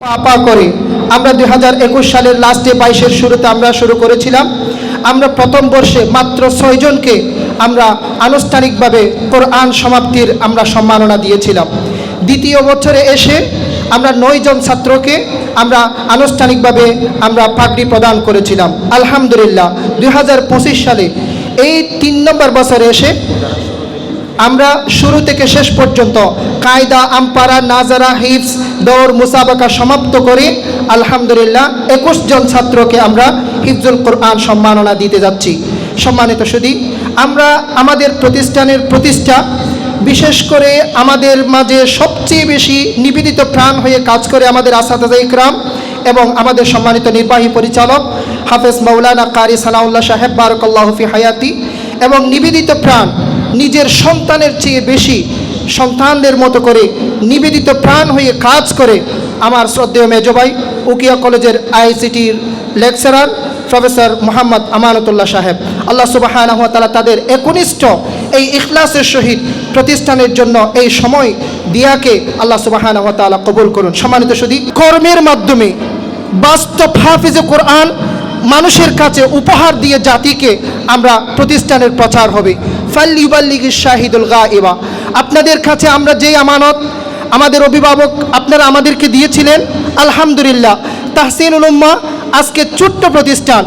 আপা করে। আমরা দুই হাজার একুশ সালের লাস্টে বাইশের শুরুতে আমরা শুরু করেছিলাম। আমরা প্রথম বর্ষে মাত্র ছয়জনকে আমরা আনুষ্ঠানিকভাবে কোরআন সমাপ্তির আমরা সম্মাননা দিয়েছিলাম। দ্বিতীয় বছরে এসে আমরা নয়জন ছাত্রকে আমরা আনুষ্ঠানিকভাবে আমরা পাগড়ি প্রদান করেছিলাম। আলহামদুলিল্লাহ দুই হাজার পঁচিশ সালে এই তিন নম্বর বছরে এসে আমরা শুরু থেকে শেষ পর্যন্ত কায়দা, আম্পারা, নাজারা হিফস দৌড়, মুসাবাকা সমাপ্ত করে। আলহামদুলিল্লাহ, একুশ জন ছাত্রকে আমরা হিফজুল কোরআন সম্মাননা দিতে যাচ্ছি। সম্মানিত সুদী, আমরা আমাদের প্রতিষ্ঠানের প্রতিষ্ঠা, বিশেষ করে আমাদের মাঝে সবচেয়ে বেশি নিবেদিত প্রাণ হয়ে কাজ করে আমাদের আসাদাজা ইকরাম এবং আমাদের সম্মানিত নির্বাহী পরিচালক হাফেজ মৌলানা কারি সানাউল্লাহ সাহেব বারকাল্লাহফি হায়াতি। এবং নিবেদিত প্রাণ নিজের সন্তানের চেয়ে বেশি সন্তানদের মতো করে নিবেদিত প্রাণ হয়ে কাজ করে আমার শ্রদ্ধেয় মেজবাই উকিয়া কলেজের আইসিটির লেকচারার প্রফেসর মোহাম্মদ আমানতুল্লাহ সাহেব। আল্লাহ সুবাহ তাদের একনিষ্ঠ এই ইখলাসের সহিত প্রতিষ্ঠানের জন্য এই সময় দিয়াকে আল্লাহ সুবাহ কবুল করুন। সম্মানিত শুধু কর্মের মাধ্যমে বাস্তব হাফিজে কোরআন মানুষের কাছে উপহার দিয়ে জাতিকে আমরা প্রতিষ্ঠানের প্রচার হবে। ফাল্লিবাল্লিগ শাহিদুল গা এবা আপনাদের কাছে আমরা যেই আমানত, আমাদের অভিভাবক আপনারা আমাদেরকে দিয়েছিলেন, আলহামদুলিল্লাহ। তাহসিনুল উম্মা আজকে ছোট্ট প্রতিষ্ঠান।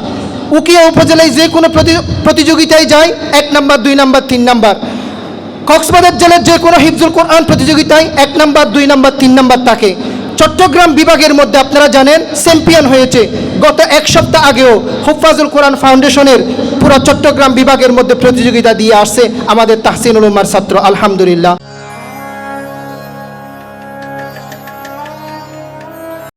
উকিয়া উপজেলায় যে কোনো প্রতি- প্রতিযোগিতায় যায়, এক নাম্বার, দুই নাম্বার, তিন নাম্বার। কক্সবাজার জেলার যে কোনো হিফজুল কোরআন প্রতিযোগিতায় এক নাম্বার, দুই নাম্বার, তিন নাম্বার থাকে। চট্টগ্রাম বিভাগের মধ্যে আপনারা জানেন চ্যাম্পিয়ন হয়েছে। গত এক সপ্তাহ আগেও হুফাজুল কোরআন ফাউন্ডেশনের পুরো চট্টগ্রাম বিভাগের মধ্যে প্রতিযোগিতা দিয়ে আসছে আমাদের তাহসিনুল উমার ছাত্র, আলহামদুলিল্লাহ।